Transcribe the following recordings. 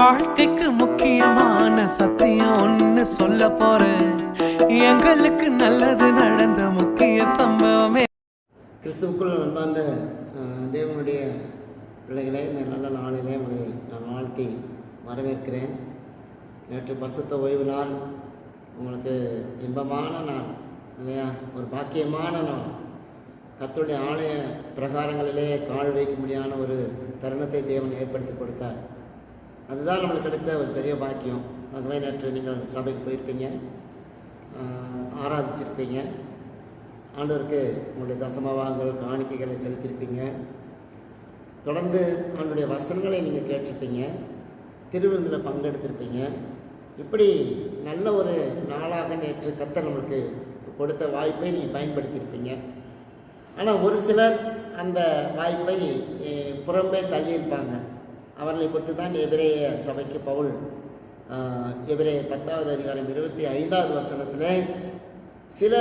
வாழ்க்கைக்கு முக்கியமான சத்தியம் ஒண்ணு சொல்ல போறேன். எங்களுக்கு நல்லது நடந்த முக்கிய சம்பவமே. கிறிஸ்துவுக்குள் அன்பார்ந்த தேவனுடைய பிள்ளைகளை இந்த நல்ல நாளிலே உங்களை நான் வாழ்த்தி வரவேற்கிறேன். நேற்று பரிசுத்த ஓய்வு நாள் உங்களுக்கு இன்பமான நாள் இல்லையா? ஒரு பாக்கியமான நாள். கத்துடைய ஆலய பிரகாரங்களிலே கால் வைக்க முடியான ஒரு தருணத்தை தேவன் ஏற்படுத்தி கொடுத்தார். அதுதான் நம்மளுக்கு கிடைத்த ஒரு பெரிய பாக்கியம். ஆகவே நேற்று நீங்கள் சபைக்கு போயிருப்பீங்க. ஆராதிச்சிருப்பீங்க. ஆண்டவருக்கு உங்களுடைய தசமவாங்கள் காணிக்கைகளை செலுத்தியிருப்பீங்க தொடர்ந்து அவனுடைய வசனங்களை நீங்கள் கேட்டிருப்பீங்க. திருவிருந்தில் பங்கெடுத்திருப்பீங்க. இப்படி நல்ல ஒரு நாளாக நேற்று கத்தர் நம்மளுக்கு கொடுத்த வாய்ப்பை நீங்கள் பயன்படுத்தியிருப்பீங்க. ஆனால் ஒரு சிலர் அந்த வாய்ப்பை புறம்பே தள்ளியிருப்பாங்க. அவர்களை பொறுத்து தான் எபிரேய சபைக்கு பவுல் ஆஹ், எபிரேய பத்தாவது அதிகாரம் இருபத்தி ஐந்தாவது வசனத்தில் சில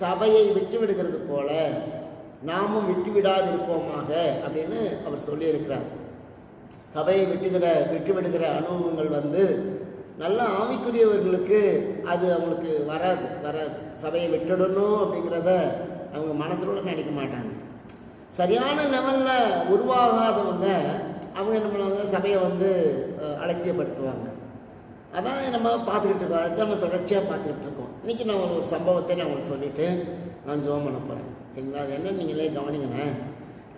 சபையை விட்டு விடுகிறது போல நாமும் விட்டு விடாதிருப்போமாக அப்படின்னு அவர் சொல்லியிருக்கிறார். சபையை விட்டுகிற விட்டு விடுகிற அனுபவங்கள் வந்து நல்ல ஆவிக்குரியவர்களுக்கு அது அவங்களுக்கு வராது வராது. சபையை விட்டுடணும் அப்படிங்கிறத அவங்க மனசுல நினைக்க மாட்டாங்க. சரியான லெவலில் உருவாகாதவங்க அவங்க என்ன பண்ணுவாங்க? சபையை வந்து அலட்சியப்படுத்துவாங்க. அதான் நம்ம பார்த்துக்கிட்டு இருக்கோம். அதுதான் நம்ம தொடர்ச்சியாக பார்த்துக்கிட்டு இருக்கோம். இன்றைக்கி நான் ஒரு சம்பவத்தை நான் உங்களுக்கு சொல்லிவிட்டு நான் ஜோம் பண்ண போகிறேன் சரிங்களா? அது என்ன நீங்களே கவனிங்கண்ணே.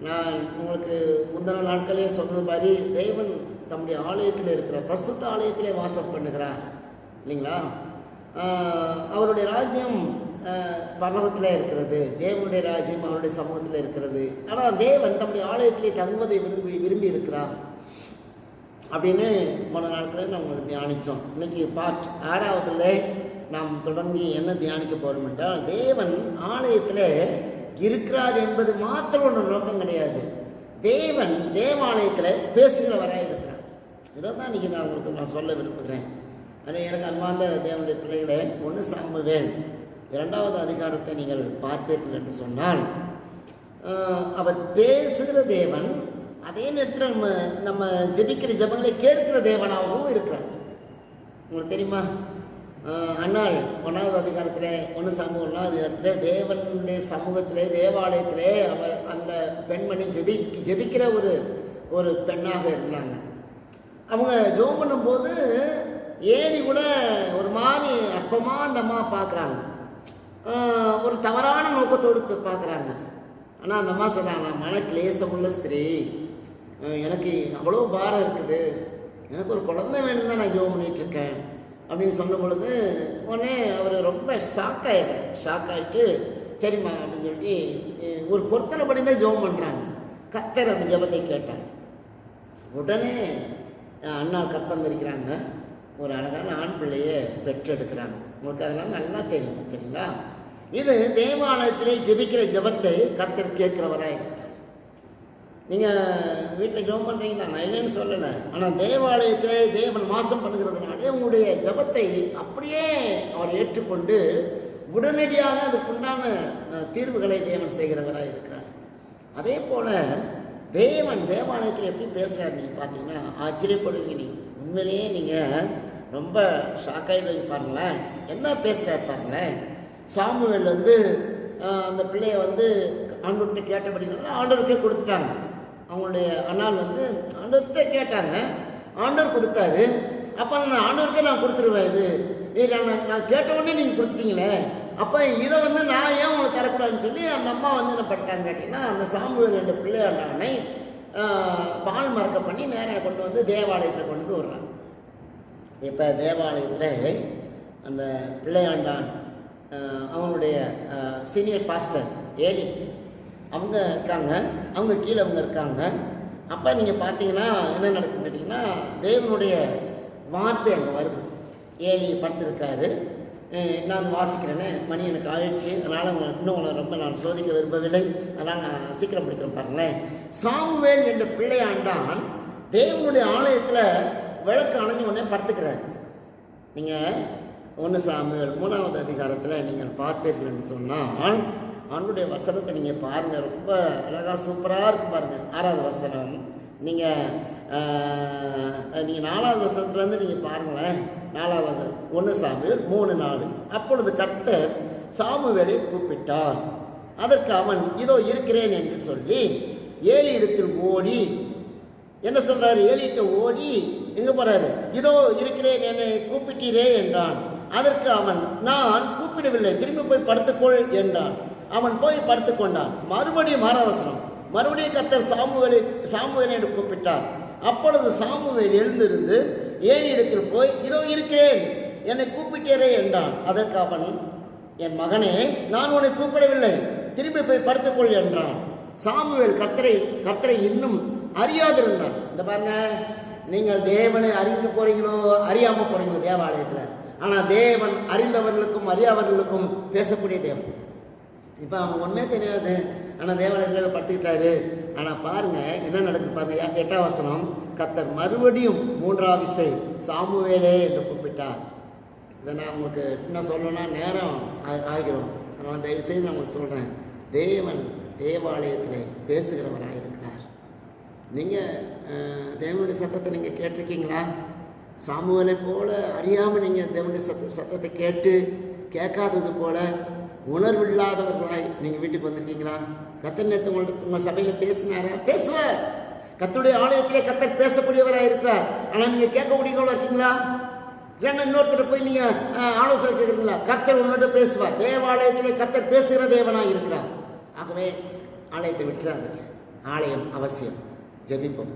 நான் உங்களுக்கு முந்தின நாட்களே சொன்னது மாதிரி தேவன் தம்முடைய ஆலயத்தில் இருக்கிற பிரசுத்த ஆலயத்திலே வாசம் பண்ணுகிறார். இல்லைங்களா? அவருடைய ராஜ்யம் பரலோகத்தில் இருக்கிறது. தேவனுடைய ராஜ்யம் அவருடைய சமூகத்தில் இருக்கிறது. ஆனால் தேவன் தம்முடைய ஆலயத்திலே தங்குவதை விரும்பி விரும்பி இருக்கிறார் அப்படின்னு போன நாட்களில் நம்ம தியானித்தோம் இன்னைக்கு பார்ட் ஆறாவதுல நாம் தொடங்கி என்ன தியானிக்க போகிறோம் என்றால் தேவன் ஆலயத்தில் இருக்கிறார் என்பது மாத்திரம் ஒன்று நோக்கம் கிடையாது. தேவன் தேவாலயத்தில் பேசுகிறவராக இருக்கிறார். இதை தான் இன்றைக்கி நான் உங்களுக்கு நான் சொல்ல விரும்புகிறேன். ஆனால் எனக்கு அன்பார்ந்த தேவனுடைய பிள்ளைகளை ஒன்று சாம்புவேன். இரண்டாவது அதிகாரத்தை நீங்கள் பார்ப்பீர்கள் என்று சொன்னால் அவர் பேசுகிற தேவன் அதே நேரத்தில் நம்ம நம்ம ஜெபிக்கிற ஜபங்களை கேட்கிற தேவனாகவும் இருக்கிறார். உங்களுக்கு தெரியுமா? ஆஹ், ஒன்றாவது அதிகாரத்தில் ஒன்று சமூகம் ஒன்றாவது அதிகாரத்தில் தேவனுடைய சமூகத்திலே தேவாலயத்திலே அவர் அந்த பெண்மணி ஜெபி ஜெபிக்கிற ஒரு ஒரு பெண்ணாக இருந்தாங்க. அவங்க ஜோம் பண்ணும்போது ஏறி கூட ஒரு மாதிரி அற்பமாக அந்தமாக பார்க்குறாங்க. ஒரு தவறான நோக்கத்தோடு போய் பார்க்குறாங்க. ஆனால் அந்த அம்மா சொல்கிறாங்க நான் மன கிளேசமுள்ள ஸ்திரீ. எனக்கு அவ்வளோ பாரம் இருக்குது. எனக்கு ஒரு குழந்தை வேணும் தான் நான் ஜோம் பண்ணிகிட்ருக்கேன் அப்படின்னு சொன்ன பொழுது உடனே அவர் ரொம்ப ஷாக் ஆயிடுறார். ஷாக் ஆகிட்டு சரிம்மா அப்படின்னு சொல்லிட்டு ஒரு பொருத்தனை பண்ணி தான் ஜோம் பண்ணுறாங்க கத்தர் அந்த ஜெபத்தை கேட்டாங்க உடனே அண்ணா கற்பந்திருக்கிறாங்க. ஒரு அழகான ஆண் பிள்ளையை பெற்றெடுக்கிறாங்க. உங்களுக்கு அதெல்லாம் நல்லா தெரியும் சரிங்களா? இது தேவாலயத்திலே ஜெபிக்கிற ஜெபத்தை கர்த்தர் கேட்கிறவராக இருக்கிறார். நீங்கள் வீட்டில் ஜெபம் பண்ணுறீங்க தான் நான் இல்லைன்னு சொல்லலை. ஆனால் தேவாலயத்திலே தேவன் வாசம் பண்ணுகிறதுனாலே உங்களுடைய ஜெபத்தை அப்படியே அவர் ஏற்றுக்கொண்டு உடனடியாக அதுக்குண்டான தீர்வுகளை தேவன் செய்கிறவராக இருக்கிறார். அதே போல் தேவன் தேவாலயத்தில் எப்படி பேசுகிறார் நீங்கள் பார்த்தீங்கன்னா ஆச்சரியப்படுவீங்க நீங்கள் உண்மையிலேயே நீங்கள் ரொம்ப ஷாக்காகி பாருங்களேன். என்ன பேசுகிறாரு பாருங்களேன் சாமுவேல் வந்து அந்த பிள்ளைய வந்து ஆண்டவர்கிட்ட கேட்டபடினால ஆண்டவருக்கே கொடுத்துட்டாங்க. அவங்களுடைய அண்ணால் வந்து ஆண்டவர்கிட்ட கேட்டாங்க. ஆண்டவர் கொடுத்தாரு. அப்போ நான் ஆண்டவருக்கே நான் கொடுத்துருவேன் இது. நீ நான் நான் கேட்ட நீங்கள் கொடுத்துட்டீங்களே. அப்போ இதை வந்து நான் ஏன் உங்களுக்கு தரக்கூடாதுன்னு சொல்லி அந்த அம்மா வந்து என்ன பண்ணிட்டாங்க கேட்டிங்கன்னா அந்த சாமுவேல் என்ற பிள்ளையாண்டவனை பால் மறக்க பண்ணி நேராக கொண்டு வந்து தேவாலயத்தில் கொண்டு வந்து விடுறாங்க. இப்போ தேவாலயத்தில் அந்த பிள்ளையாண்டான் அவனுடைய சீனியர் பாஸ்டர் ஏலி. அவங்க இருக்காங்க. அவங்க கீழே அவங்க இருக்காங்க. அப்போ நீங்கள் பார்த்தீங்கன்னா என்ன நடக்குதுன்னு கேட்டிங்கன்னா தேவனுடைய வார்த்தை அங்கே வருது. ஏலி படுத்திருக்காரு. நான் வாசிக்கிறேன்னு மணி எனக்கு ஆயிடுச்சு. அதனால் உங்களை இன்னும் உங்களை ரொம்ப நான் சோதிக்க விரும்பவில்லை. அதனால் நான் சீக்கிரம் படிக்கிறேன் பாருங்களேன். சாமுவேல் என்ற பிள்ளையாண்டான் தேவனுடைய ஆலயத்தில் விளக்கு அணைஞ்ச உடனே படுத்துக்கிறார். நீங்கள் ஒன்று சாமியல் மூணாவது அதிகாரத்தில் நீங்கள் பார்ப்பீர்கள் என்று சொன்னால் அவனுடைய வசனத்தை நீங்கள் பாருங்கள் ரொம்ப அழகாக சூப்பராக இருக்கும் பாருங்கள் ஆறாவது வசனம். நீங்கள் நீங்கள் நாலாவது வசனத்துலேருந்து நீங்கள் பாருங்களேன். நாலாவது வசனம் ஒன்று சாமியல் மூணு நாலு. அப்பொழுது கர்த்தர் சாமுவேலை கூப்பிட்டார். அதற்கு அவன் இதோ இருக்கிறேன் என்று சொல்லி ஏழு இடத்தில் ஓடி என்ன சொல்றாரு? ஏலிட்ட ஓடி எங்க போறாரு? இதோ இருக்கிறேன் என்னை கூப்பிட்டீரே என்றான். அதற்கு அவன் நான் கூப்பிடவில்லை திரும்பி போய் படுத்துக்கொள் என்றான். அவன் போய் படுத்துக்கொண்டான். மறுபடியும் மாரவசனம் மறுபடியும் கத்தர் சாமுவேலை சாமுவேலை என்று கூப்பிட்டார். அப்பொழுது சாமுவேல் எழுந்திருந்து ஏழு இடத்தில் போய் இதோ இருக்கிறேன் என்னை கூப்பிட்டேரே என்றான். அதற்கு அவன் என் மகனே நான் உன்னை கூப்பிடவில்லை திரும்பி போய் படுத்துக்கொள் என்றான். சாமுவேல் கர்த்தரை கர்த்தரை இன்னும் அறியாதிருந்தான் இந்த பாருங்க நீங்கள் தேவனை அறிந்து போறீங்களோ அறியாமல் போறீங்களோ தேவாலயத்தில். ஆனால் தேவன் அறிந்தவர்களுக்கும் அறியாதவர்களுக்கும் பேசக்கூடிய தேவன். இப்போ அவங்க ஒன்றுமே தெரியாது. ஆனால் தேவாலயத்தில் போய் படுத்துக்கிட்டாரு. ஆனால் பாருங்க என்ன நடக்குது பாருங்க எட்டாம் வசனம் கத்தர் மறுபடியும் மூன்றாம் விசை சாமுவேலே என்று கூப்பிட்டார். இதை நான் உங்களுக்கு இன்னும் சொல்லணும்னா நேரம் ஆகிறோம் அதனால் தயவு செய்து நான் உங்களுக்கு சொல்கிறேன் தேவன் தேவாலயத்தில் பேசுகிறவராக இருக்கிறார் நீங்கள் தேவனுடைய சத்தத்தை நீங்கள் கேட்டிருக்கீங்களா? சாமுவலை போல் அறியாமல் நீங்கள் தேவனுடைய சத்த சத்தத்தை கேட்டு கேட்காதது போல் உணர்வில்லாதவர்களாய் நீங்கள் வீட்டுக்கு வந்திருக்கீங்களா? கத்தர் நேற்று உங்கள்ட்ட உங்கள் சபையில் பேசினாரா? பேசுவார் கத்தருடைய ஆலயத்திலே கத்தர் பேசக்கூடியவராக இருக்கிறார். ஆனால் நீங்கள் கேட்கக்கூடியவங்களா இருக்கீங்களா? இல்லைன்னா இன்னொருத்தர் போய் நீங்கள் ஆலோசனை கேட்குறீங்களா? கத்தர் உங்கள்கிட்ட பேசுவார். தேவாலயத்திலே கத்தர் பேசுகிற தேவனாக இருக்கிறார். ஆகவே ஆலயத்தை விட்டுறாதீங்க. ஆலயம் அவசியம். ஜெபிப்போம்.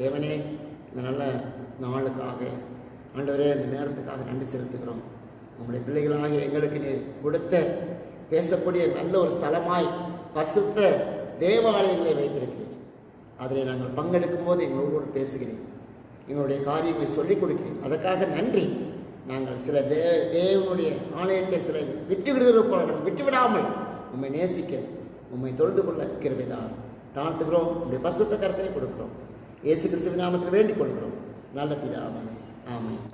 தேவனே இந்த நல்ல நாளுக்காக ஆண்டவரே அந்த நேரத்துக்காக நன்றி செலுத்துகிறோம். நம்முடைய பிள்ளைகளாக எங்களுக்கு நீர் கொடுத்த பேசக்கூடிய நல்ல ஒரு ஸ்தலமாய் பரிசுத்த தேவாலயங்களை வைத்திருக்கிறீர். அதில் நாங்கள் பங்கெடுக்கும் போது எங்களோடு பேசுகிறேன் எங்களுடைய காரியங்களை சொல்லிக் கொடுக்கிறேன் அதற்காக நன்றி. நாங்கள் சில தே தேவனுடைய ஆலயத்தை சில விட்டு விடுகிற போல விட்டு விடாமல் உம்மை நேசிக்க உண்மை தொழுது கொள்ள கிருபைதான் தாழ்த்துகிறோம். உடைய பசுத்த கருத்தை கொடுக்குறோம். இயேசு கிறிஸ்துவின் நாமத்தில் வேண்டிக் கொள்கிறோம் நல்ல பிதாவே. ஆமை